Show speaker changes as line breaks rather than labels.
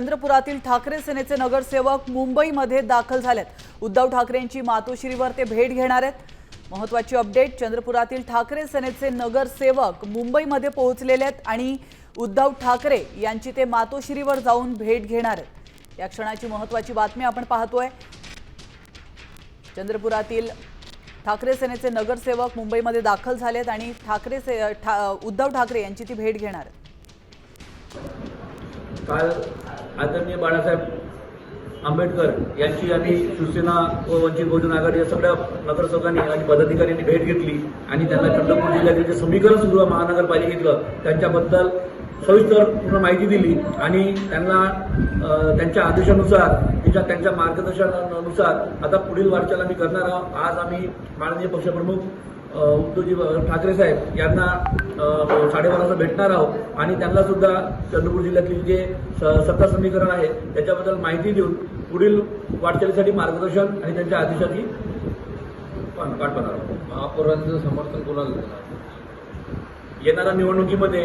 चंद्रपुरातील ठाकरे सेनेचे नगरसेवक मुंबईमध्ये दाखल झालेत. उद्धव ठाकरेंची मातोश्रीवर ते भेट घेणार आहेत. महत्वाची अपडेट चंद्रपुरातील ठाकरे सेनेचे नगरसेवक मुंबईमध्ये पोहोचलेले आहेत आणि उद्धव ठाकरे यांची ते मातोश्रीवर जाऊन भेट घेणार आहेत. या क्षणाची महत्वाची बातमी आपण पाहतोय. चंद्रपुरातील ठाकरे सेनेचे नगरसेवक मुंबईमध्ये दाखल झालेत आणि ठाकरे से ठा उद्धव ठाकरे यांची ती भेट घेणार आहेत.
काल आदरणीय बाळासाहेब आंबेडकर यांची आणि शिवसेना व वंचित बहुजन आघाडी या सगळ्या नगरसेवकांनी आणि पदाधिकाऱ्यांनी भेट घेतली आणि त्यांना चंद्रपूर जिल्ह्यातील जे समीकरण सुरू आहे महानगरपालिकेतलं त्यांच्याबद्दल सविस्तर पूर्ण माहिती दिली आणि त्यांना त्यांच्या आदेशानुसार त्यांच्या त्यांच्या मार्गदर्शनानुसार आता पुढील वाटचाल आम्ही करणार आहोत. आज आम्ही माननीय पक्षप्रमुख उद्धवजी ठाकरे साहेब यांना अ, साडेबारा वाजता भेटणार आहोत आणि त्यांना सुद्धा चंद्रपूर जिल्ह्यातील जे सत्ता समीकरण आहे त्याच्याबद्दल माहिती देऊन पुढील वाटचालीसाठी मार्गदर्शन आणि त्यांच्या आदेशाची पाठ पाठवणार आहोत.
महापौरांचं समर्थन कोणाला
येणाऱ्या निवडणुकीमध्ये